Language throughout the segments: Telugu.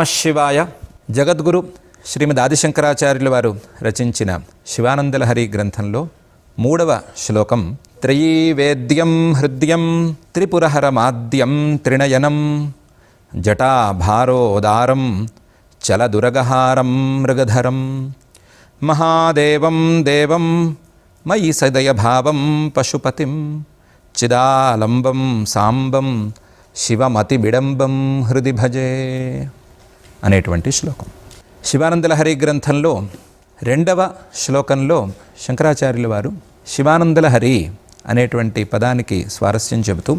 నమ శివాయ. జగద్గురు శ్రీమద్ ఆదిశంకరాచార్యుల వారు రచించిన శివానందలహరి గ్రంథంలో మూడవ శ్లోకం త్రయీవేద్యం హృద్యం త్రిపురహరమాద్యం త్రిణయనం జటాభారోదారం చలదురగహారం మృగధరం మహాదేవం దేవం మయి సదయభావం పశుపతిం చిదాలంబం సాంబం శివమతి బిడంబం హృది భజే అనేటువంటి శ్లోకం. శివానందలహరి గ్రంథంలో రెండవ శ్లోకంలో శంకరాచార్యుల వారు శివానందలహరి అనేటువంటి పదానికి స్వారస్యం చెబుతూ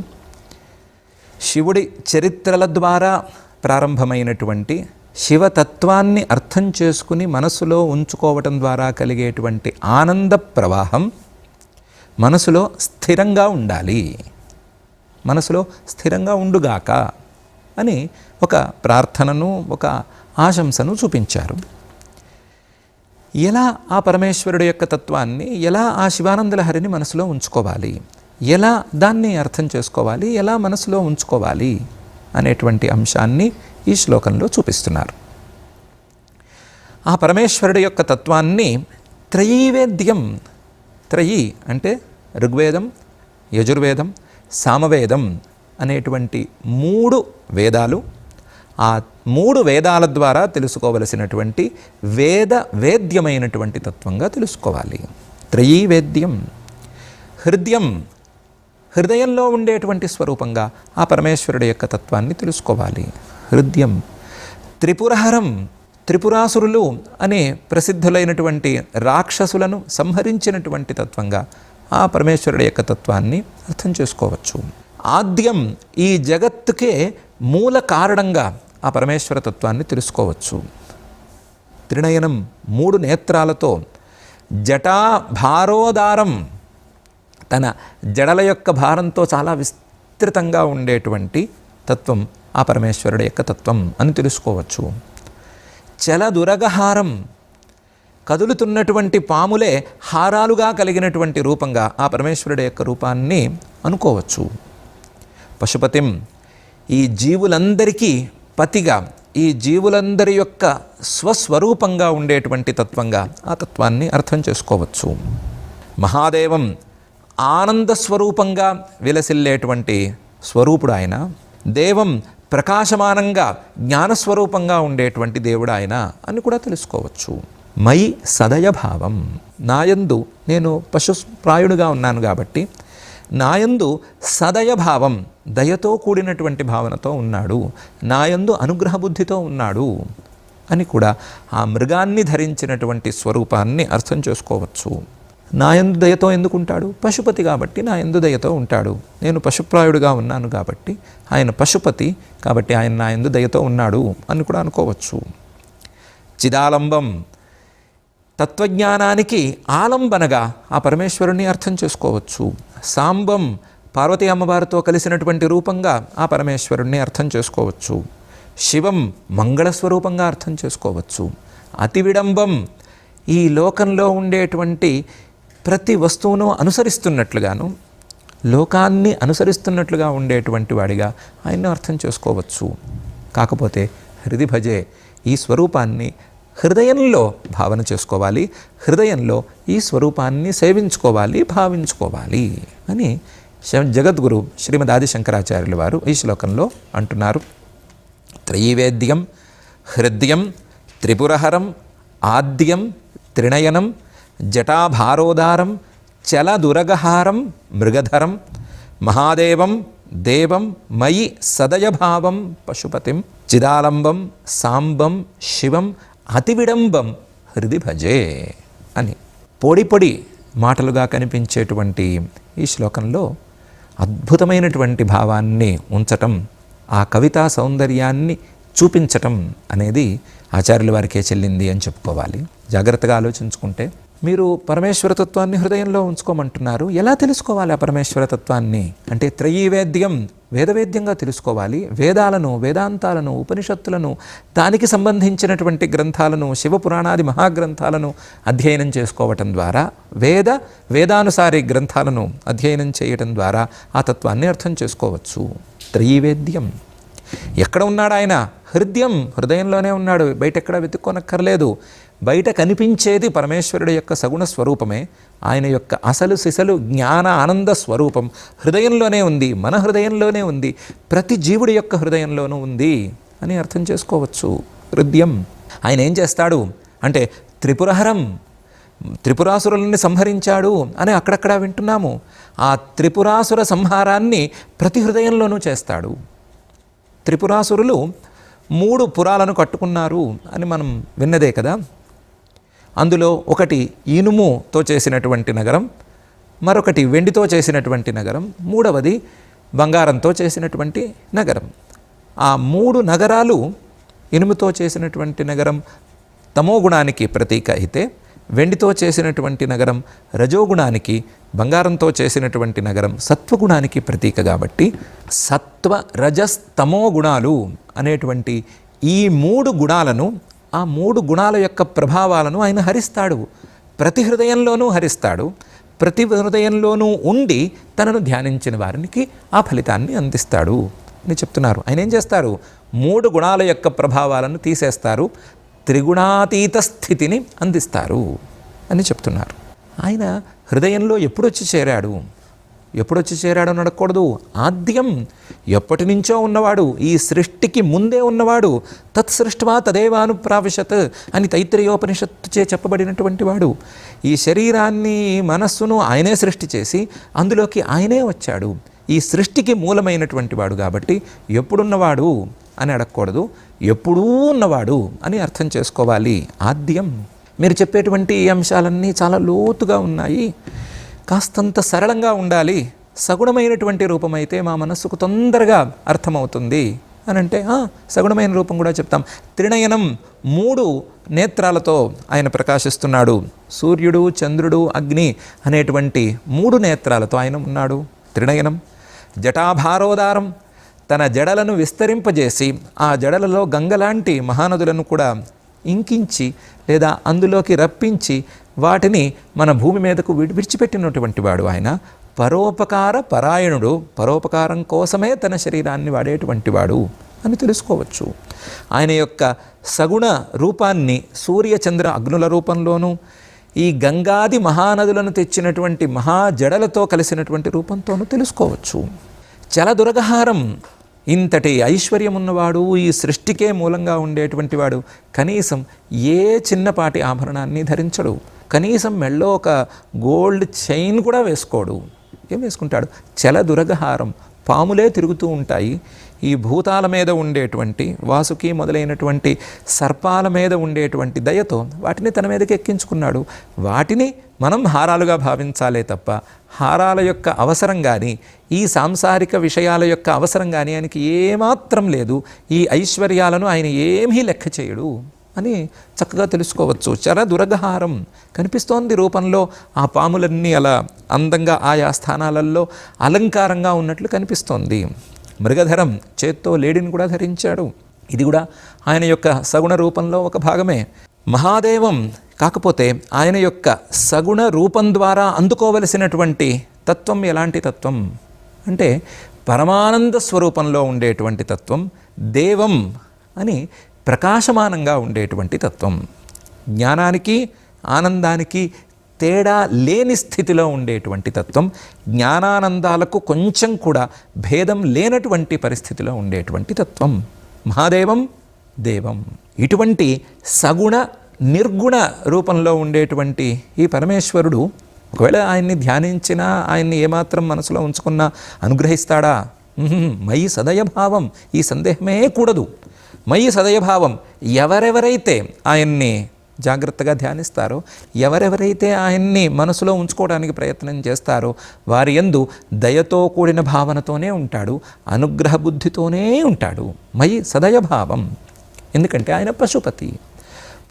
శివుడి చరిత్రల ద్వారా ప్రారంభమైనటువంటి శివతత్వాన్ని అర్థం చేసుకుని మనసులో ఉంచుకోవటం ద్వారా కలిగేటువంటి ఆనంద ప్రవాహం మనసులో స్థిరంగా ఉండాలి. మనసులో స్థిరంగా ఉండుగాక అని ఒక ప్రార్థనను ఒక ఆశంసను చూపించారు. ఎలా ఆ పరమేశ్వరుడు యొక్క తత్వాన్ని ఎలా ఆ శివానందలహరిని మనసులో ఉంచుకోవాలి? ఎలా దాన్ని అర్థం చేసుకోవాలి? ఎలా మనసులో ఉంచుకోవాలి? అనేటువంటి అంశాన్ని ఈ శ్లోకంలో చూపిస్తున్నారు. ఆ పరమేశ్వరుడు యొక్క తత్వాన్ని త్రయీవేద్యం త్రయీ అంటే ఋగ్వేదం యజుర్వేదం సామవేదం అనేటువంటి మూడు వేదాలు ఆ మూడు వేదాల ద్వారా తెలుసుకోవలసినటువంటి వేద వేద్యమైనటువంటి తత్వంగా తెలుసుకోవాలి. త్రయీ వేద్యం హృదయం. హృదయంలో ఉండేటువంటి స్వరూపంగా ఆ పరమేశ్వరుడు యొక్క తత్వాన్ని తెలుసుకోవాలి. హృదయం. త్రిపురహరం. త్రిపురాసురులు అనే ప్రసిద్ధులైనటువంటి రాక్షసులను సంహరించినటువంటి తత్వంగా ఆ పరమేశ్వరుడు యొక్క తత్వాన్ని అర్థం చేసుకోవచ్చు. ఆద్యం. ఈ జగత్తుకే మూల కారణంగా ఆ పరమేశ్వర తత్వాన్ని తెలుసుకోవచ్చు. త్రినయనం మూడు నేత్రాలతో జటా భారోదారం తన జడల యొక్క భారంతో చాలా విస్తృతంగా ఉండేటువంటి తత్వం ఆ పరమేశ్వరుడు యొక్క తత్వం అని తెలుసుకోవచ్చు. చల దురగహారం కదులుతున్నటువంటి పాములే హారాలుగా కలిగినటువంటి రూపంగా ఆ పరమేశ్వరుడు యొక్క రూపాన్ని అనుకోవచ్చు. పశుపతిం ఈ జీవులందరికీ పతిగా ఈ జీవులందరి యొక్క స్వస్వరూపంగా ఉండేటువంటి తత్వంగా ఆ తత్వాన్ని అర్థం చేసుకోవచ్చు. మహాదేవం ఆనంద స్వరూపంగా విలసిల్లేటువంటి స్వరూపుడు ఆయన. దేవం ప్రకాశమానంగా జ్ఞానస్వరూపంగా ఉండేటువంటి దేవుడు ఆయన అని కూడా తెలుసుకోవచ్చు. మై సదయభావం నాయందు నేను పశుప్రాయుడుగా ఉన్నాను కాబట్టి నాయందు సదయభావం దయతో కూడినటువంటి భావనతో ఉన్నాడు. నాయందు అనుగ్రహ బుద్ధితో ఉన్నాడు అని కూడా ఆ మృగాన్ని ధరించినటువంటి స్వరూపాన్ని అర్థం చేసుకోవచ్చు. నాయందు దయతో ఎందుకు ఉంటాడు పశుపతి కాబట్టి నా ఎందు దయతో ఉంటాడు. నేను పశుప్రాయుడుగా ఉన్నాను కాబట్టి ఆయన పశుపతి కాబట్టి ఆయన నా ఎందు దయతో ఉన్నాడు అని కూడా అనుకోవచ్చు. చిదాలంబం తత్వజ్ఞానానికి ఆలంబనగా ఆ పరమేశ్వరుణ్ణి అర్థం చేసుకోవచ్చు. సాంబం పార్వతీ అమ్మవారితో కలిసినటువంటి రూపంగా ఆ పరమేశ్వరుణ్ణి అర్థం చేసుకోవచ్చు. శివం మంగళస్వరూపంగా అర్థం చేసుకోవచ్చు. అతి విడంబం ఈ లోకంలో ఉండేటువంటి ప్రతి వస్తువును అనుసరిస్తున్నట్లుగాను లోకాన్ని అనుసరిస్తున్నట్లుగా ఉండేటువంటి వాడిగా ఆయన్ను అర్థం చేసుకోవచ్చు. కాకపోతే హృది భజే ఈ స్వరూపాన్ని హృదయంలో భావన చేసుకోవాలి. హృదయంలో ఈ స్వరూపాన్ని సేవించుకోవాలి భావించుకోవాలి అని జగద్గురు శ్రీమద్ ఆదిశంకరాచార్యులు వారు ఈ శ్లోకంలో అంటున్నారు. త్రయీవేద్యం హృద్యం త్రిపురహరం ఆద్యం త్రినయనం జటాభారోదారం చలదురగహారం మృగధరం మహాదేవం దేవం మయి సదయభావం పశుపతిం చిదాలంబం సాంబం శివం అతివిడంబం హృది భజే అని పొడి పొడి మాటలుగా కనిపించేటువంటి ఈ శ్లోకంలో అద్భుతమైనటువంటి భావాన్ని ఉంచటం ఆ కవితా సౌందర్యాన్ని చూపించటం అనేది ఆచార్యుల వారికే చెల్లింది అని చెప్పుకోవాలి. జాగ్రత్తగా ఆలోచించుకుంటే మీరు పరమేశ్వర తత్వాన్ని హృదయంలో ఉంచుకోమంటున్నారు. ఎలా తెలుసుకోవాలి ఆ పరమేశ్వర తత్వాన్ని అంటే త్రయీవేద్యం వేదవేద్యంగా తెలుసుకోవాలి. వేదాలను వేదాంతాలను ఉపనిషత్తులను దానికి సంబంధించినటువంటి గ్రంథాలను శివపురాణాది మహాగ్రంథాలను అధ్యయనం చేసుకోవటం ద్వారా వేద వేదానుసారి గ్రంథాలను అధ్యయనం చేయటం ద్వారా ఆ తత్వాన్ని అర్థం చేసుకోవచ్చు. త్రయీవేద్యం. ఎక్కడ ఉన్నాడు ఆయన హృదయం. హృదయంలోనే ఉన్నాడు. బయట ఎక్కడ వెతుక్కోనక్కర్లేదు. బయట కనిపించేది పరమేశ్వరుడు యొక్క సగుణ స్వరూపమే ఆయన యొక్క అసలు సిసలు జ్ఞాన ఆనంద స్వరూపం హృదయంలోనే ఉంది మన హృదయంలోనే ఉంది ప్రతి జీవుడి యొక్క హృదయంలోనూ ఉంది అని అర్థం చేసుకోవచ్చు. హృదయం. ఆయన ఏం చేస్తాడు అంటే త్రిపురహరం త్రిపురాసురుల్ని సంహరించాడు అని అక్కడక్కడ వింటున్నాము. ఆ త్రిపురాసుర సంహారాన్ని ప్రతి హృదయంలోనూ చేస్తాడు. త్రిపురాసురులు మూడు పురాలను కట్టుకున్నారు అని మనం విన్నదే కదా? అందులో ఒకటి ఇనుముతో చేసినటువంటి నగరం మరొకటి వెండితో చేసినటువంటి నగరం మూడవది బంగారంతో చేసినటువంటి నగరం. ఆ మూడు నగరాలు ఇనుముతో చేసినటువంటి నగరం తమోగుణానికి ప్రతీక అయితే వెండితో చేసినటువంటి నగరం రజోగుణానికి బంగారంతో చేసినటువంటి నగరం సత్వగుణానికి ప్రతీక కాబట్టి సత్వ రజస్తమో గుణాలు అనేటువంటి ఈ మూడు గుణాలను ఆ మూడు గుణాల యొక్క ప్రభావాలను ఆయన హరిస్తాడు. ప్రతి హృదయంలోనూ హరిస్తాడు. ప్రతి హృదయంలోనూ ఉండి తనను ధ్యానించిన వారికి ఆ ఫలితాన్ని అందిస్తాడు అని చెప్తున్నారు. ఆయన ఏం చేస్తారు? మూడు గుణాల యొక్క ప్రభావాలను తీసేస్తారు. త్రిగుణాతీత స్థితిని అందిస్తారు అని చెప్తున్నారు. ఆయన హృదయంలో ఎప్పుడొచ్చి చేరాడు? ఎప్పుడొచ్చి చేరాడో అడగకూడదు ఆద్యం ఎప్పటి నుంచో ఉన్నవాడు ఈ సృష్టికి ముందే ఉన్నవాడు తత్సృష్టివా తదేవానుప్రావిశత్ అని తైత్రయోపనిషత్తు చే చెప్పబడినటువంటి వాడు. ఈ శరీరాన్ని మనస్సును ఆయనే సృష్టి చేసి అందులోకి ఆయనే వచ్చాడు. ఈ సృష్టికి మూలమైనటువంటి వాడు కాబట్టి ఎప్పుడున్నవాడు అని అడగకూడదు. ఎప్పుడూ ఉన్నవాడు అని అర్థం చేసుకోవాలి. ఆద్యం. మీరు చెప్పేటువంటి ఈ అంశాలన్నీ చాలా లోతుగా ఉన్నాయి. కాస్తంత సరళంగా ఉండాలి సగుణమైనటువంటి రూపం అయితే మా మనస్సుకు తొందరగా అర్థమవుతుంది అని అంటే "ఆ, సగుణమైన రూపం కూడా చెప్తాం. త్రినయనం మూడు నేత్రాలతో ఆయన ప్రకాశిస్తున్నాడు. సూర్యుడు చంద్రుడు అగ్ని అనేటువంటి మూడు నేత్రాలతో ఆయన ఉన్నాడు. త్రినయనం జటాభారోదారం తన జడలను విస్తరింపజేసి ఆ జడలలో గంగలాంటి మహానదులను కూడా ఇంకించి లేదా అందులోకి రప్పించి వాటిని మన భూమి మీదకు విడి- విడిచిపెట్టినటువంటి వాడు ఆయన. పరోపకార పరాయణుడు పరోపకారం కోసమే తన శరీరాన్ని వాడేటువంటి వాడు అని తెలుసుకోవచ్చు. ఆయన యొక్క సగుణ రూపాన్ని సూర్యచంద్ర అగ్నుల రూపంలోనూ ఈ గంగాది మహానదులను తెచ్చినటువంటి మహాజడలతో కలిసినటువంటి రూపంతోనూ తెలుసుకోవచ్చు. చల దురగహారం ఇంతటి ఐశ్వర్యం ఉన్నవాడు ఈ సృష్టికే మూలంగా ఉండేటువంటి వాడు కనీసం ఏ చిన్నపాటి ఆభరణాన్ని ధరించడు. కనీసం మెళ్ళో ఒక గోల్డ్ చైన్ కూడా వేసుకోడు. ఏం వేసుకుంటాడు? చల దురగహారం. పాములే తిరుగుతూ ఉంటాయి. ఈ భూతాల మీద ఉండేటువంటి వాసుకి మొదలైనటువంటి సర్పాల మీద ఉండేటువంటి దయతో వాటిని తన మీదకి ఎక్కించుకున్నాడు. వాటిని మనం హారాలుగా భావించాలే తప్ప హారాల యొక్క అవసరం కానీ ఈ సాంసారిక విషయాల యొక్క అవసరం కానీ ఆయనకి ఏమాత్రం లేదు. ఈ ఐశ్వర్యాలను ఆయన ఏమీ లెక్క చేయడు. అని చక్కగా తెలుసుకోవచ్చు. చర దురగహారం కనిపిస్తోంది రూపంలో. ఆ పాములన్నీ అలా అందంగా ఆయా స్థానాలలో అలంకారంగా ఉన్నట్లు కనిపిస్తోంది. మృగధరం చేత్తో లేడిని కూడా ధరించాడు. ఇది కూడా ఆయన యొక్క సగుణ రూపంలో ఒక భాగమే. మహాదేవం కాకపోతే ఆయన యొక్క సగుణ రూపం ద్వారా అందుకోవలసినటువంటి తత్వం ఎలాంటి తత్వం? అంటే పరమానంద స్వరూపంలో ఉండేటువంటి తత్వం దేవం అని ప్రకాశమానంగా ఉండేటువంటి తత్వం. జ్ఞానానికి ఆనందానికి తేడా లేని స్థితిలో ఉండేటువంటి తత్వం జ్ఞానానందాలకు కొంచెం కూడా భేదం లేనటువంటి పరిస్థితిలో ఉండేటువంటి తత్వం. మహాదేవం దేవం. ఇటువంటి సగుణ నిర్గుణ రూపంలో ఉండేటువంటి ఈ పరమేశ్వరుడు ఒకవేళ ఆయన్ని ధ్యానించినా ఆయన్ని ఏమాత్రం మనసులో ఉంచుకున్నా అనుగ్రహిస్తాడా? మయి సదయభావం. ఈ సందేహమే కూడదు. మయి సదయభావం. ఎవరెవరైతే ఆయన్ని జాగ్రత్తగా ధ్యానిస్తారో ఎవరెవరైతే ఆయన్ని మనసులో ఉంచుకోవడానికి ప్రయత్నం చేస్తారో వారి యందు దయతో కూడిన భావనతోనే ఉంటాడు అనుగ్రహ బుద్ధితోనే ఉంటాడు. మయి సదయభావం. ఎందుకంటే ఆయన పశుపతి.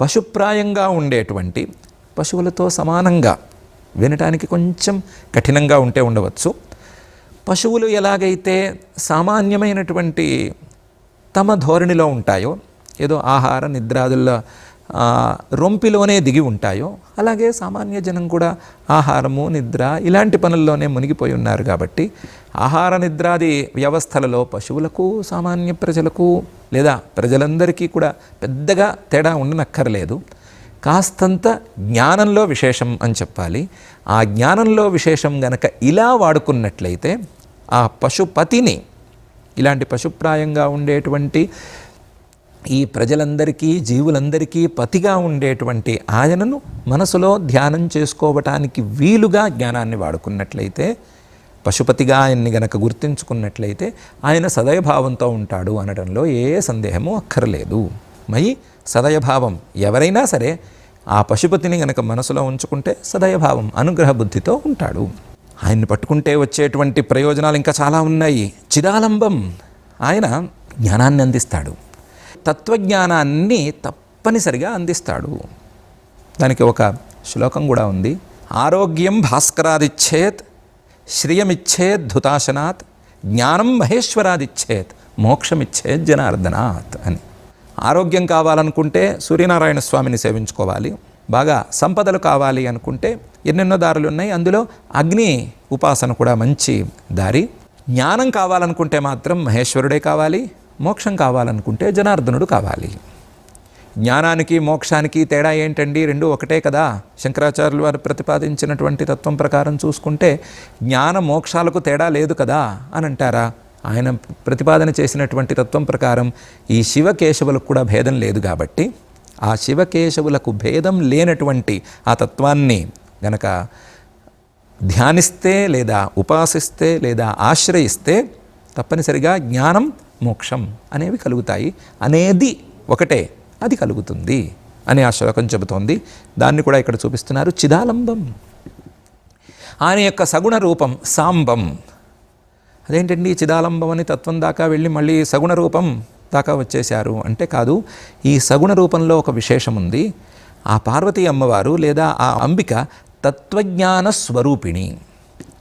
పశుప్రాయంగా ఉండేటువంటి పశువులతో సమానంగా వినటానికి కొంచెం కఠినంగా ఉంటే ఉండవచ్చు. పశువులు ఎలాగైతే సామాన్యమైనటువంటి తమ ధోరణిలో ఉంటాయో ఏదో ఆహార నిద్రాదుల రొంపిలోనే దిగి ఉంటాయో అలాగే సామాన్య జనం కూడా ఆహారము నిద్ర ఇలాంటి పనుల్లోనే మునిగిపోయి ఉన్నారు కాబట్టి ఆహార నిద్రాది వ్యవస్థలలో పశువులకు సామాన్య ప్రజలకు లేదా ప్రజలందరికీ కూడా పెద్దగా తేడా ఉండనక్కర్లేదు. కాస్తంత జ్ఞానంలో విశేషం అని చెప్పాలి. ఆ జ్ఞానంలో విశేషం గనక ఇలా వాడుకున్నట్లయితే ఆ పశుపతిని ఇలాంటి పశుప్రాయంగా ఉండేటువంటి ఈ ప్రజలందరికీ జీవులందరికీ పతిగా ఉండేటువంటి ఆయనను మనసులో ధ్యానం చేసుకోవటానికి వీలుగా జ్ఞానాన్ని వాడుకున్నట్లయితే పశుపతిగా ఆయన్ని గనక గుర్తించుకున్నట్లయితే ఆయన సదయభావంతో ఉంటాడు అనడంలో ఏ సందేహము అక్కర్లేదు. మై సదయభావం ఎవరైనా సరే ఆ పశుపతిని గనక మనసులో ఉంచుకుంటే సదయభావం అనుగ్రహ బుద్ధితో ఉంటాడు. ఆయన్ని పట్టుకుంటే వచ్చేటువంటి ప్రయోజనాలు ఇంకా చాలా ఉన్నాయి. చిదాలంబం ఆయన జ్ఞానాన్ని అందిస్తాడు. తత్వజ్ఞానాన్ని తప్పనిసరిగా అందిస్తాడు. దానికి ఒక శ్లోకం కూడా ఉంది. ఆరోగ్యం భాస్కరాదిచ్చేత్ శ్రియమిచ్చేత్ ధుతాశనాత్ జ్ఞానం మహేశ్వరాదిచ్చేత్ మోక్షమిచ్చేద్ జనార్దనాత్ అని. ఆరోగ్యం కావాలనుకుంటే సూర్యనారాయణ స్వామిని సేవించుకోవాలి. బాగా సంపదలు కావాలి అనుకుంటే ఎన్నెన్నో దారులు ఉన్నాయి అందులో అగ్ని ఉపాసన కూడా మంచి దారి జ్ఞానం కావాలనుకుంటే మాత్రం మహేశ్వరుడే కావాలి మోక్షం కావాలనుకుంటే జనార్దనుడు కావాలి. జ్ఞానానికి మోక్షానికి తేడా ఏంటండి? రెండు ఒకటే కదా. శంకరాచార్యులు వారు ప్రతిపాదించినటువంటి తత్వం ప్రకారం చూసుకుంటే జ్ఞాన మోక్షాలకు తేడా లేదు కదా అని అంటారా? ఆయన ప్రతిపాదన చేసినటువంటి తత్వం ప్రకారం ఈ శివకేశవులకు కూడా భేదం లేదు కాబట్టి ఆ శివకేశవులకు భేదం లేనటువంటి ఆ తత్వాన్ని గనక ధ్యానిస్తే లేదా ఉపాసిస్తే లేదా ఆశ్రయిస్తే తప్పనిసరిగా జ్ఞానం మోక్షం అనేవి కలుగుతాయి. అనేది ఒకటే అది కలుగుతుంది అని ఆ శ్లోకం చెబుతోంది. దాన్ని కూడా ఇక్కడ చూపిస్తున్నారు చిదాలంబం. ఆయన యొక్క సగుణ రూపం సాంబం. అదేంటండి చిదాలంబం అని తత్వం దాకా వెళ్ళి మళ్ళీ సగుణ రూపం దాకా వచ్చేశారు అంటే కాదు ఈ సగుణ రూపంలో ఒక విశేషం ఉంది. ఆ పార్వతీ అమ్మవారు లేదా ఆ అంబిక తత్వజ్ఞాన స్వరూపిణి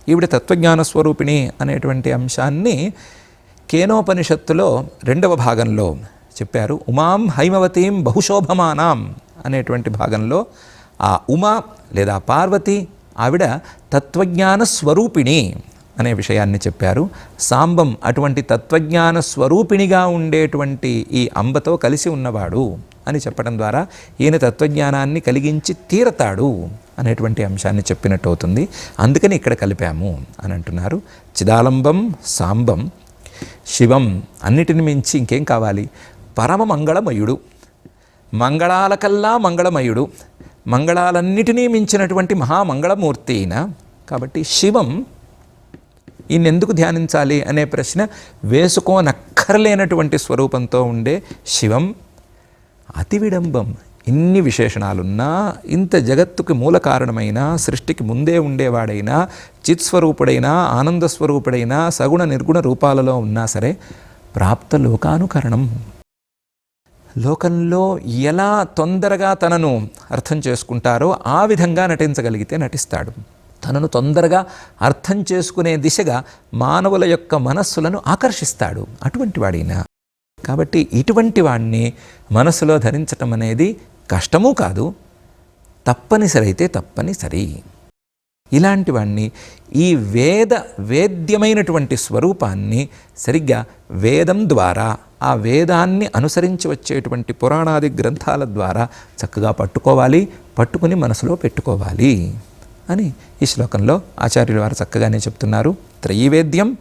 ఈవిడ తత్వజ్ఞాన స్వరూపిణి అనేటువంటి అంశాన్ని కేనోపనిషత్తులో రెండవ భాగంలో చెప్పారు. ఉమాం హైమవతీం బహుశోభమానాం అనేటువంటి భాగంలో ఆ ఉమా లేదా పార్వతి ఆవిడ తత్వజ్ఞాన స్వరూపిణి అనే విషయాన్ని చెప్పారు. సాంబం అటువంటి తత్వజ్ఞాన స్వరూపిణిగా ఉండేటువంటి ఈ అంబతో కలిసి ఉన్నవాడు అని చెప్పడం ద్వారా ఈయన తత్వజ్ఞానాన్ని కలిగించి తీరతాడు అనేటువంటి అంశాన్ని చెప్పినట్టు అవుతుంది అందుకని ఇక్కడ కలిపాము అని అంటున్నారు. చిదాలంబం సాంబం శివం అన్నిటిని మించి ఇంకేం కావాలి? పరమ మంగళమయుడు మంగళాలకల్లా మంగళమయుడు మంగళాలన్నిటినీ మించినటువంటి మహామంగళమూర్తి అయిన కాబట్టి శివం ఈయన ఎందుకు ధ్యానించాలి అనే ప్రశ్న వేసుకోనక్కర్లేనటువంటి స్వరూపంతో ఉండే శివం అతి విడంబం ఇన్ని విశేషణాలున్నా ఇంత జగత్తుకి మూల కారణమైన సృష్టికి ముందే ఉండేవాడైనా చిత్స్వరూపుడైనా ఆనంద స్వరూపుడైనా సగుణ నిర్గుణ రూపాలలో ఉన్నా సరే ప్రాప్త లోకానుకరణం. లోకంలో ఎలా తొందరగా తనను అర్థం చేసుకుంటారో ఆ విధంగా నటించగలిగితే నటిస్తాడు. తనను తొందరగా అర్థం చేసుకునే దిశగా మానవుల యొక్క మనస్సులను ఆకర్షిస్తాడు అటువంటి వాడినా. కాబట్టి ఇటువంటి వాడిని మనసులో ధరించటం అనేది కష్టమూ కాదు తప్పనిసరి అయితే తప్పనిసరి. ఇలాంటి వాణ్ణి ఈ వేద వేద్యమైనటువంటి స్వరూపాన్ని సరిగ్గా వేదం ద్వారా ఆ వేదాన్ని అనుసరించి వచ్చేటువంటి పురాణాది గ్రంథాల ద్వారా చక్కగా పట్టుకోవాలి పట్టుకుని మనసులో పెట్టుకోవాలి. అని ఈ శ్లోకంలో ఆచార్యుల వారు చక్కగానే చెప్తున్నారు. త్రయీవేద్యం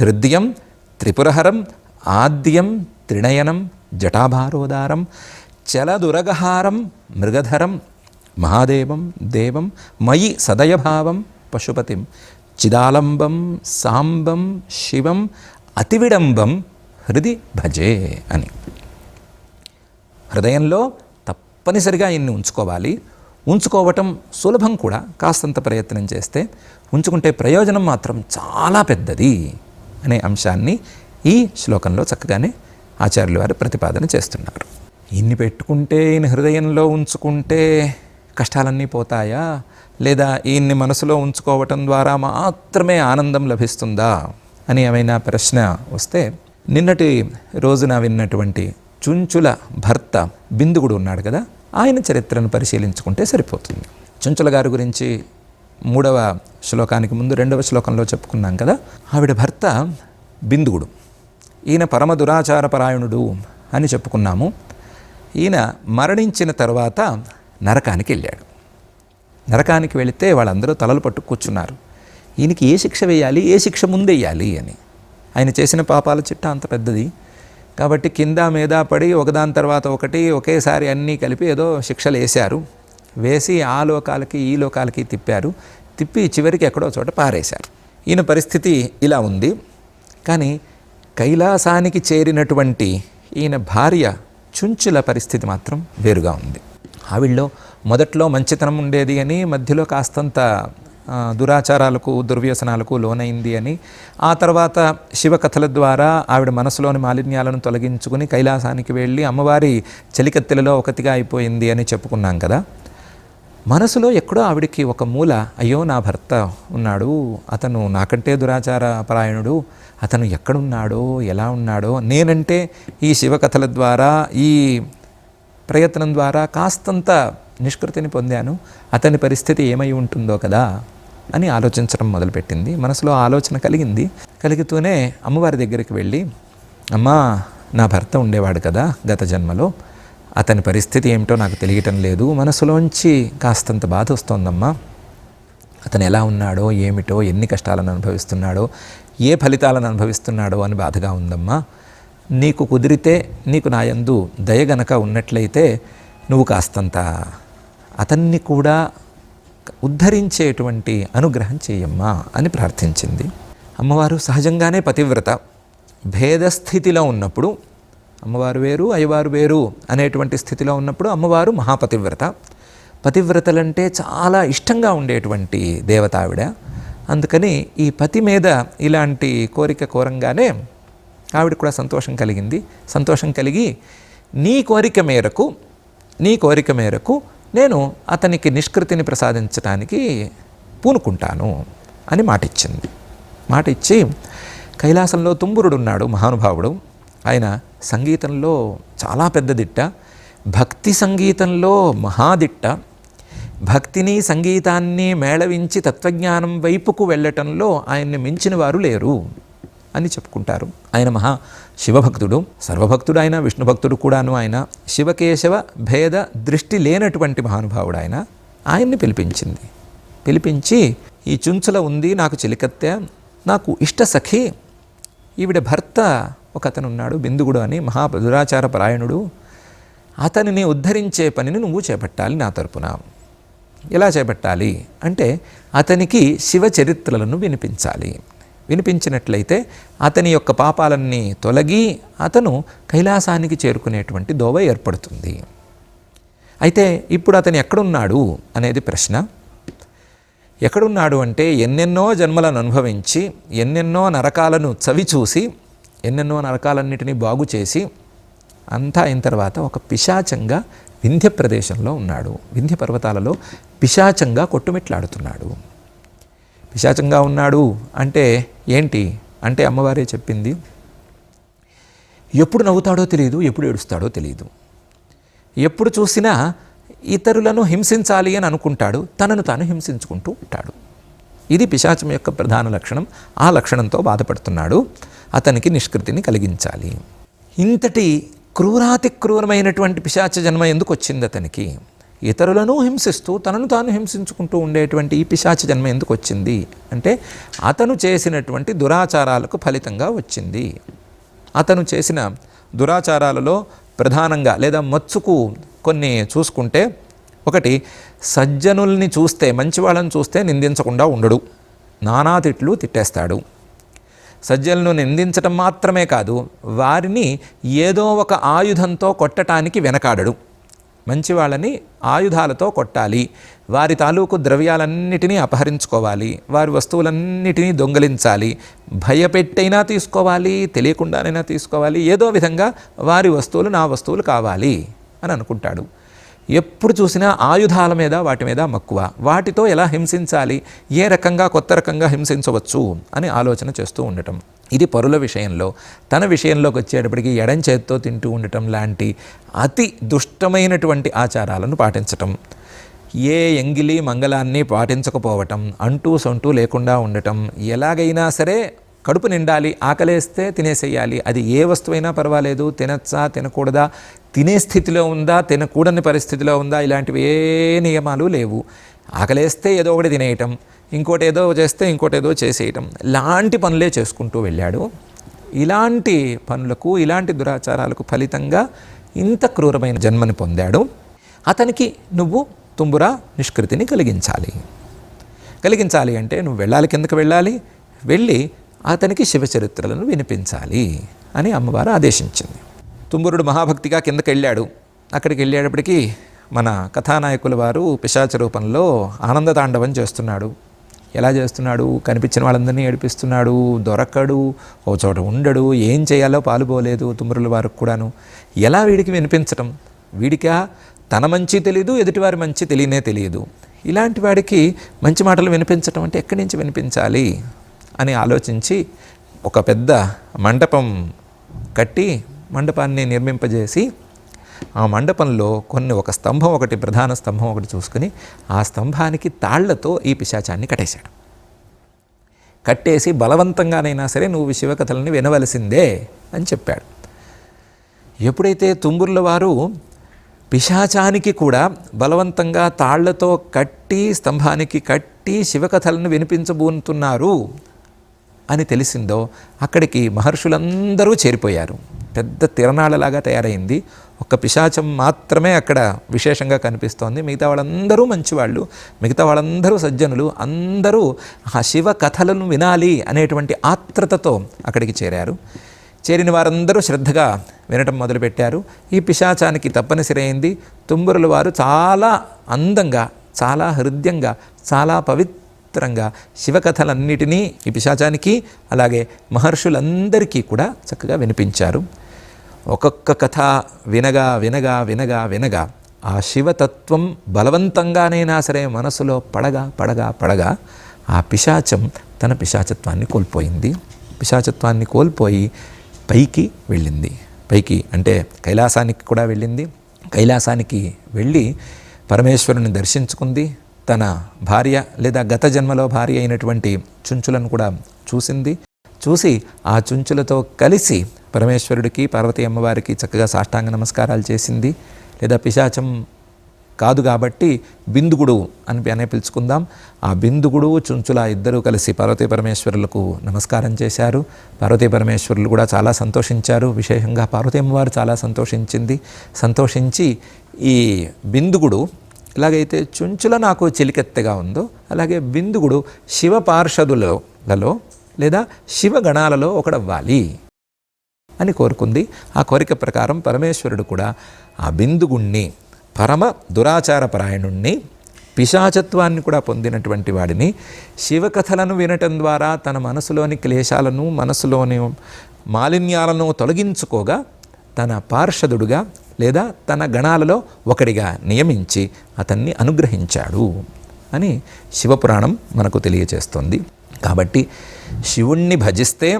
హృదయం త్రిపురహరం ఆద్యం త్రినయనం జటాభారోదారం చలదురగహారం మృగధరం మహాదేవం దేవం మయి సదయభావం పశుపతిం చిదాలంబం సాంబం శివం అతివిడంబం హృది భజే అని. హృదయంలో తప్పనిసరిగా ఇన్ని ఉంచుకోవాలి. ఉంచుకోవటం సులభం కూడా. కాస్తంత ప్రయత్నం చేస్తే ఉంచుకుంటే ప్రయోజనం మాత్రం చాలా పెద్దది అనే అంశాన్ని ఈ శ్లోకంలో చక్కగానే ఆచార్యులు వారు ప్రతిపాదన చేస్తున్నారు. ఇన్ని పెట్టుకుంటే ఈయన హృదయంలో ఉంచుకుంటే కష్టాలన్నీ పోతాయా? లేదా ఈయన్ని మనసులో ఉంచుకోవటం ద్వారా మాత్రమే ఆనందం లభిస్తుందా? అని ఏమైనా ప్రశ్న వస్తే నిన్నటి రోజున విన్నటువంటి చుంచుల భర్త బిందుగుడు ఉన్నాడు కదా ఆయన చరిత్రను పరిశీలించుకుంటే సరిపోతుంది. చుంచుల గారి గురించి మూడవ శ్లోకానికి ముందు రెండవ శ్లోకంలో చెప్పుకున్నాం కదా? ఆవిడ భర్త బిందువుడు. ఈయన పరమ దురాచారపరాయణుడు అని చెప్పుకున్నాము. ఈయన మరణించిన తర్వాత నరకానికి వెళ్ళాడు. నరకానికి వెళితే వాళ్ళందరూ తలలు పట్టు కూర్చున్నారు. ఈయనకి ఏ శిక్ష వేయాలి? ఏ శిక్ష ముందెయ్యాలి అని. ఆయన చేసిన పాపాల చిట్ట అంత పెద్దది. కాబట్టి కింద మీద పడి ఒకదాని తర్వాత ఒకటి ఒకేసారి అన్నీ కలిపి ఏదో శిక్షలు వేశారు. వేసి ఆ లోకాలకి ఈ లోకాలకి తిప్పారు. తిప్పి చివరికి ఎక్కడో చోట పారేశారు. ఈయన పరిస్థితి ఇలా ఉంది. కానీ కైలాసానికి చేరినటువంటి ఈయన భార్య చుంచుల పరిస్థితి మాత్రం వేరుగా ఉంది. ఆవిడలో మొదట్లో మంచితనం ఉండేది అని మధ్యలో కాస్తంత దురాచారాలకు దుర్వ్యసనాలకు లోనైంది అని. ఆ తర్వాత శివకథల ద్వారా ఆవిడ మనసులోని మాలిన్యాలను తొలగించుకుని కైలాసానికి వెళ్ళి అమ్మవారి చలికత్తెలలో ఒకటిగా అయిపోయింది అని చెప్పుకున్నాం కదా. మనసులో ఎక్కడో ఆవిడికి ఒక మూల అయ్యో నా భర్త ఉన్నాడు అతను నాకంటే దురాచార పరాయణుడు అతను ఎక్కడున్నాడో ఎలా ఉన్నాడో నేనంటే ఈ శివకథల ద్వారా ఈ ప్రయత్నం ద్వారా కాస్తంత నిష్కృతిని పొందాను. అతని పరిస్థితి ఏమై ఉంటుందో కదా. అని ఆలోచించడం మొదలుపెట్టింది. మనసులో ఆలోచన కలిగింది. కలిగితూనే అమ్మవారి దగ్గరికి వెళ్ళి అమ్మా నా భర్త ఉండేవాడు కదా గత జన్మలో. అతని పరిస్థితి ఏమిటో నాకు తెలియటం లేదు. మనసులోంచి కాస్తంత బాధ వస్తోందమ్మా. అతను ఎలా ఉన్నాడో ఏమిటో ఎన్ని కష్టాలను అనుభవిస్తున్నాడో ఏ ఫలితాలను అనుభవిస్తున్నాడో అని బాధగా ఉందమ్మా. నీకు కుదిరితే నీకు నా యందు దయ గనక ఉన్నట్లయితే నువ్వు కాస్తంత అతన్ని కూడా ఉద్ధరించేటువంటి అనుగ్రహం చేయమ్మా అని ప్రార్థించింది. అమ్మవారు సహజంగానే పతివ్రత. భేదస్థితిలో ఉన్నప్పుడు అమ్మవారు వేరు అయ్యవారు వేరు అనేటువంటి స్థితిలో ఉన్నప్పుడు అమ్మవారు మహాపతివ్రత. పతివ్రతలంటే చాలా ఇష్టంగా ఉండేటువంటి దేవతావిడ. అందుకని ఈ పతి మీద ఇలాంటి కోరిక కోరంగానే ఆవిడ కూడా సంతోషం కలిగింది. సంతోషం కలిగి నీ కోరిక మేరకు నీ కోరిక మేరకు నేను అతనికి నిష్కృతిని ప్రసాదించడానికి పూనుకుంటాను అని మాటిచ్చింది. మాట ఇచ్చి కైలాసంలో తుంబురుడు ఉన్నాడు మహానుభావుడు. ఆయన సంగీతంలో చాలా పెద్ద దిట్ట. భక్తి సంగీతంలో మహాదిట్ట భక్తిని సంగీతాన్ని మేళవించి తత్వజ్ఞానం వైపుకు వెళ్ళటంలో ఆయన్ని మించిన వారు లేరు. అని చెప్పుకుంటారు. ఆయన మహా శివభక్తుడు సర్వభక్తుడు ఆయన విష్ణు భక్తుడు కూడాను ఆయన శివకేశవ భేద దృష్టి లేనటువంటి మహానుభావుడు ఆయన ఆయన్ని పిలిపించింది. పిలిపించి ఈ చుంచుల ఉంది నాకు చిలికత్తె నాకు ఇష్ట సఖి. ఈవిడ భర్త ఒక అతను ఉన్నాడు బిందుగుడు అని మహా దురాచార పరాయణుడు. అతనిని ఉద్ధరించే పనిని నువ్వు చేపట్టాలి నా తరపున. ఎలా చేపట్టాలి? అంటే అతనికి శివ చరిత్రలను వినిపించాలి. వినిపించినట్లయితే అతని యొక్క పాపాలన్నీ తొలగి అతను కైలాసానికి చేరుకునేటువంటి దోవ ఏర్పడుతుంది. అయితే ఇప్పుడు అతను ఎక్కడున్నాడు అనేది ప్రశ్న. ఎక్కడున్నాడు అంటే ఎన్నెన్నో జన్మలను అనుభవించి ఎన్నెన్నో నరకాలను చవిచూసి ఎన్నెన్నో నరకాలన్నిటినీ బాగు చేసి అంతా అయిన తర్వాత ఒక పిశాచంగా వింధ్య ప్రదేశంలో ఉన్నాడు. వింధ్య పర్వతాలలో పిశాచంగా కొట్టుమిట్లాడుతున్నాడు. పిశాచంగా ఉన్నాడు అంటే ఏంటి? అంటే అమ్మవారే చెప్పింది ఎప్పుడు నవ్వుతాడో తెలియదు ఎప్పుడు ఏడుస్తాడో తెలియదు. ఎప్పుడు చూసినా ఇతరులను హింసించాలి అని అనుకుంటాడు తనను తాను హింసించుకుంటూ ఉంటాడు. ఇది పిశాచం యొక్క ప్రధాన లక్షణం. ఆ లక్షణంతో బాధపడుతున్నాడు. అతనికి నిష్కృతిని కలిగించాలి. ఇంతటి క్రూరాతి క్రూరమైనటువంటి పిశాచ జన్మ ఎందుకు వచ్చింది అతనికి? ఇతరులను హింసిస్తూ తనను తాను హింసించుకుంటూ ఉండేటువంటి ఈ పిశాచ జన్మ ఎందుకు వచ్చింది? అంటే అతను చేసినటువంటి దురాచారాలకు ఫలితంగా వచ్చింది. అతను చేసిన దురాచారాలలో ప్రధానంగా లేదా మచ్చుకు కొన్ని చూసుకుంటే ఒకటి సజ్జనుల్ని చూస్తే మంచివాళ్ళని చూస్తే నిందించకుండా ఉండడు. నానా తిట్లు తిట్టేస్తాడు. సజ్జలను నిందించటం మాత్రమే కాదు వారిని ఏదో ఒక ఆయుధంతో కొట్టడానికి వెనకాడడు. మంచి వాళ్ళని ఆయుధాలతో కొట్టాలి. వారి తాలూకు ద్రవ్యాలన్నిటినీ అపహరించుకోవాలి. వారి వస్తువులన్నిటినీ దొంగలించాలి. భయపెట్టైనా తీసుకోవాలి తెలియకుండానైనా తీసుకోవాలి. ఏదో విధంగా వారి వస్తువులు నా వస్తువులు కావాలి అని అనుకుంటాడు. ఎప్పుడు చూసినా ఆయుధాల మీద వాటి మీద మక్కువ. వాటితో ఎలా హింసించాలి? ఏ రకంగా కొత్త రకంగా హింసించవచ్చు? అని ఆలోచన చేస్తూ ఉండటం. ఇది పరుల విషయంలో తన విషయంలోకి వచ్చేటప్పటికి ఎడం చేత్తో తింటూ ఉండటం లాంటి అతి దుష్టమైనటువంటి ఆచారాలను పాటించటం. ఏ ఎంగిలి మంగళాన్ని పాటించకపోవటం అంటూ సొంటూ లేకుండా ఉండటం ఎలాగైనా సరే కడుపు నిండాలి ఆకలేస్తే తినేసేయాలి. అది ఏ వస్తువైనా పర్వాలేదు. తినచ్చా తినకూడదా? తినే స్థితిలో ఉందా? తినకూడని పరిస్థితిలో ఉందా? ఇలాంటివి ఏ నియమాలు లేవు. ఆకలేస్తే ఏదో ఒకటి తినేయటం ఇంకోటి ఏదో చేస్తే ఇంకోటి ఏదో చేసేయటం. ఇలాంటి పనులే చేసుకుంటూ వెళ్ళాడు. ఇలాంటి పనులకు ఇలాంటి దురాచారాలకు ఫలితంగా ఇంత క్రూరమైన జన్మని పొందాడు. అతనికి నువ్వు తుంబురా నిష్కృతిని కలిగించాలి. కలిగించాలి అంటే నువ్వు వెళ్ళాలి కిందకి వెళ్ళాలి. వెళ్ళి అతనికి శివచరిత్రలను వినిపించాలి అని అమ్మవారు ఆదేశించింది. తుంబురుడు మహాభక్తిగా కిందకి వెళ్ళాడు అక్కడికి వెళ్ళేటప్పటికీ మన కథానాయకుల వారు పిశాచ రూపంలో ఆనందతాండవం చేస్తున్నాడు. ఎలా చేస్తున్నాడు? కనిపించిన వాళ్ళందరినీ ఏడిపిస్తున్నాడు. దొరకడు. ఓ చోట ఉండడు. ఏం చేయాలో పాలుపోలేదు తుమ్మురుల వారికి కూడాను. ఎలా వీడికి వినిపించటం? వీడికా తన మంచి తెలియదు ఎదుటివారి మంచి తెలియనే తెలియదు. ఇలాంటి వాడికి మంచి మాటలు వినిపించటం అంటే ఎక్కడి నుంచి వినిపించాలి? అని ఆలోచించి ఒక పెద్ద మండపం కట్టి మండపాన్ని నిర్మింపజేసి ఆ మండపంలో కొన్ని ఒక స్తంభం ఒకటి ప్రధాన స్తంభం ఒకటి చూసుకుని ఆ స్తంభానికి తాళ్ళతో ఈ పిశాచాన్ని కట్టేశాడు. కట్టేసి బలవంతంగానైనా సరే నువ్వు శివకథలని వినవలసిందే అని చెప్పాడు. ఎప్పుడైతే తుంగుర్ల వారు పిశాచానికి కూడా బలవంతంగా తాళ్ళతో కట్టి స్తంభానికి కట్టి శివకథలను వినిపించబోతున్నారు అని తెలిసిందో అక్కడికి మహర్షులందరూ చేరిపోయారు. పెద్ద తిరణాలలాగా తయారైంది. ఒక్క పిశాచం మాత్రమే అక్కడ విశేషంగా కనిపిస్తోంది. మిగతా వాళ్ళందరూ మంచివాళ్ళు మిగతా వాళ్ళందరూ సజ్జనులు అందరూ ఆ శివ కథలను వినాలి అనేటువంటి ఆత్రతతో అక్కడికి చేరారు. చేరిన వారందరూ శ్రద్ధగా వినటం మొదలుపెట్టారు. ఈ పిశాచానికి తప్పనిసరి అయింది. తుంబురుల వారు చాలా అందంగా చాలా హృదయంగా చాలా పవిత్ర విచిత్రంగా శివకథలన్నిటినీ ఈ పిశాచానికి అలాగే మహర్షులందరికీ కూడా చక్కగా వినిపించారు. ఒక్కొక్క కథ వినగా వినగా వినగా వినగా ఆ శివతత్వం బలవంతంగానైనా సరే మనసులో పడగా పడగా పడగా ఆ పిశాచం తన పిశాచత్వాన్ని కోల్పోయింది. పిశాచత్వాన్ని కోల్పోయి పైకి వెళ్ళింది. పైకి అంటే కైలాసానికి కూడా వెళ్ళింది. కైలాసానికి వెళ్ళి పరమేశ్వరుని దర్శించుకుంది. తన భార్య లేదా గత జన్మలో భార్య అయినటువంటి చుంచులను కూడా చూసింది. చూసి ఆ చుంచులతో కలిసి పరమేశ్వరుడికి పార్వతీ అమ్మవారికి చక్కగా సాష్టాంగ నమస్కారాలు చేసింది. లేదా పిశాచం కాదు కాబట్టి బిందుగుడు అని అనే పిలుచుకుందాం. ఆ బిందుగుడు చుంచుల ఇద్దరూ కలిసి పార్వతీ పరమేశ్వరులకు నమస్కారం చేశారు. పార్వతీ పరమేశ్వరులు కూడా చాలా సంతోషించారు. విశేషంగా పార్వతీ అమ్మవారు చాలా సంతోషించింది. సంతోషించి ఈ బిందుగుడు ఎలాగైతే చుంచుల నాకు చిలికెత్తగా ఉందో అలాగే బిందుగుడు శివ పార్షదులలో లేదా శివగణాలలో ఒకడవ్వాలి అని కోరుకుంది. ఆ కోరిక ప్రకారం పరమేశ్వరుడు కూడా ఆ బిందుగుణ్ణి పరమ దురాచారపరాయణుణ్ణి పిశాచత్వాన్ని కూడా పొందినటువంటి వాడిని శివకథలను వినటం ద్వారా తన మనసులోని క్లేశాలను మనసులోని మాలిన్యాలను తొలగించుకోగా తన పార్షదుడుగా లేదా తన గణాలలో ఒకడిగా నియమించి అతన్ని అనుగ్రహించాడు అని శివపురాణం మనకు తెలియజేస్తుంది కాబట్టి శివుణ్ణి భజిస్తే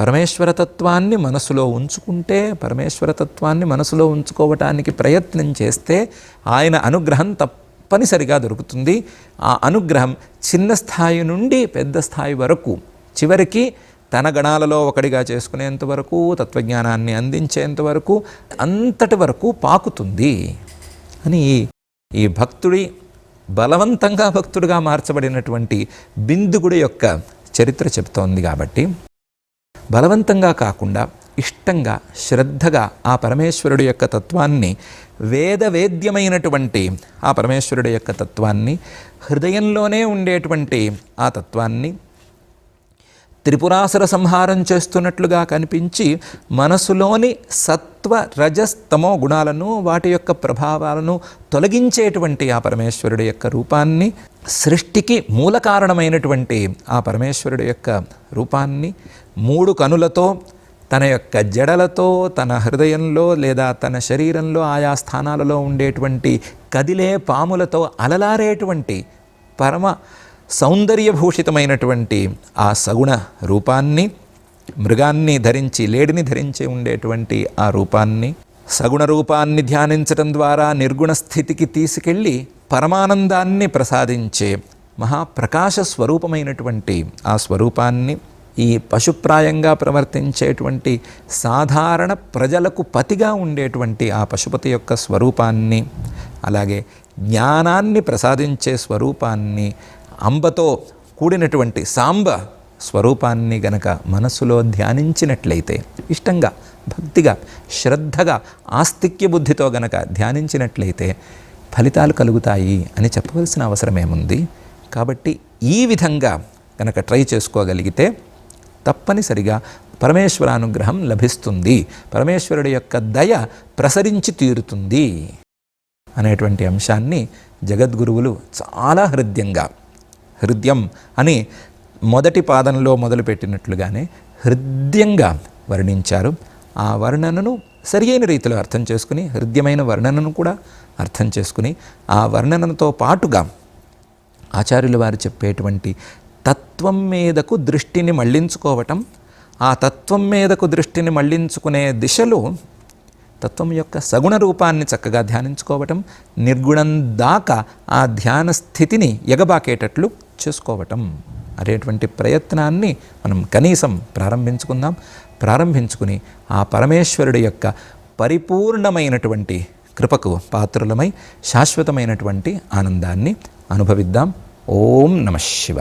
పరమేశ్వరతత్వాన్ని మనసులో ఉంచుకుంటే పరమేశ్వరతత్వాన్ని మనసులో ఉంచుకోవటానికి ప్రయత్నం చేస్తే ఆయన అనుగ్రహం తప్పనిసరిగా దొరుకుతుంది. ఆ అనుగ్రహం చిన్న స్థాయి నుండి పెద్ద స్థాయి వరకు చివరికి తన గణాలలో ఒకడిగా చేసుకునేంత వరకు తత్వజ్ఞానాన్ని అందించేంత వరకు అంతటి వరకు పాకుతుంది అని ఈ భక్తుడి బలవంతంగా భక్తుడిగా మార్చబడినటువంటి బిందుగుడి యొక్క చరిత్ర చెబుతోంది కాబట్టి బలవంతంగా కాకుండా ఇష్టంగా శ్రద్ధగా ఆ పరమేశ్వరుడు యొక్క తత్వాన్ని వేదవేద్యమైనటువంటి ఆ పరమేశ్వరుడు యొక్క తత్వాన్ని హృదయంలోనే ఉండేటువంటి ఆ తత్వాన్ని త్రిపురాసుర సంహారం చేస్తున్నట్లుగా కనిపించి మనసులోని సత్వ రజస్తమో గుణాలను వాటి యొక్క ప్రభావాలను తొలగించేటువంటి ఆ పరమేశ్వరుడు యొక్క రూపాన్ని సృష్టికి మూల కారణమైనటువంటి ఆ పరమేశ్వరుడు యొక్క రూపాన్ని మూడు కనులతో తన యొక్క జడలతో తన హృదయంలో లేదా తన శరీరంలో ఆయా స్థానాలలో ఉండేటువంటి కదిలే పాములతో అలలారేటువంటి పరమ సౌందర్యభూషితమైనటువంటి ఆ సగుణ రూపాన్ని మృగాన్ని ధరించి లేడిని ధరించి ఉండేటువంటి ఆ రూపాన్ని సగుణ రూపాన్ని ధ్యానించడం ద్వారా నిర్గుణ స్థితికి తీసుకెళ్ళి పరమానందాన్ని ప్రసాదించే మహాప్రకాశ స్వరూపమైనటువంటి ఆ స్వరూపాన్ని ఈ పశుప్రాయంగా ప్రవర్తించేటువంటి సాధారణ ప్రజలకు పతిగా ఉండేటువంటి ఆ పశుపతి యొక్క స్వరూపాన్ని అలాగే జ్ఞానాన్ని ప్రసాదించే స్వరూపాన్ని అంబతో కూడినటువంటి సాంబ స్వరూపాన్ని గనక మనసులో ధ్యానించినట్లయితే ఇష్టంగా భక్తిగా శ్రద్ధగా ఆస్తిక్య బుద్ధితో గనక ధ్యానించినట్లయితే ఫలితాలు కలుగుతాయి అని చెప్పవలసిన అవసరం ఏముంది? కాబట్టి ఈ విధంగా కనుక ట్రై చేసుకోగలిగితే తప్పనిసరిగా పరమేశ్వరానుగ్రహం లభిస్తుంది. పరమేశ్వరుడి యొక్క దయ ప్రసరించి తీరుతుంది అనేటువంటి అంశాన్ని జగద్గురువులు చాలా హృదయంగా హృదయం అని మొదటి పాదంలో మొదలుపెట్టినట్లుగానే హృదయంగా వర్ణించారు. ఆ వర్ణనను సరియైన రీతిలో అర్థం చేసుకుని హృదయమైన వర్ణనను కూడా అర్థం చేసుకుని ఆ వర్ణనతో పాటుగా ఆచార్యుల వారు చెప్పేటువంటి తత్వం మీదకు దృష్టిని మళ్ళించుకోవటం ఆ తత్వం మీదకు దృష్టిని మళ్ళించుకునే దిశలో తత్వం యొక్క సగుణ రూపాన్ని చక్కగా ధ్యానించుకోవటం నిర్గుణం దాకా ఆ ధ్యాన స్థితిని ఎగబాకేటట్లు చేసుకోవటం అనేటువంటి ప్రయత్నాన్ని మనం కనీసం ప్రారంభించుకుందాం. ప్రారంభించుకుని ఆ పరమేశ్వరుడి యొక్క పరిపూర్ణమైనటువంటి కృపకు పాత్రులమై శాశ్వతమైనటువంటి ఆనందాన్ని అనుభవిద్దాం. ఓం నమ శివ